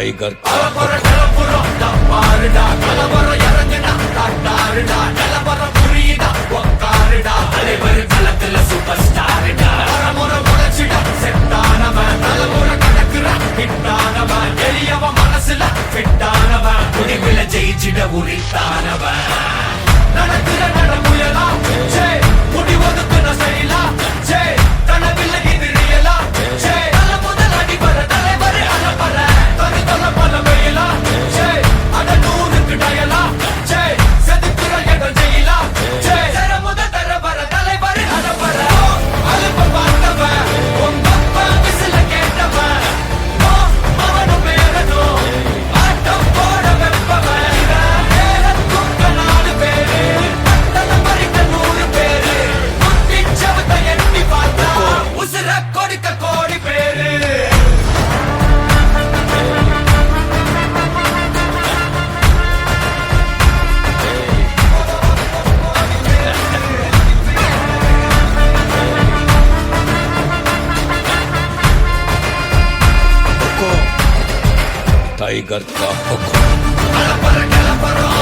tiger மனசுல ஃபிட்டானவன் முடிவில் ஜெயிச்சிட உரித்தானவன் tiger का हुक्म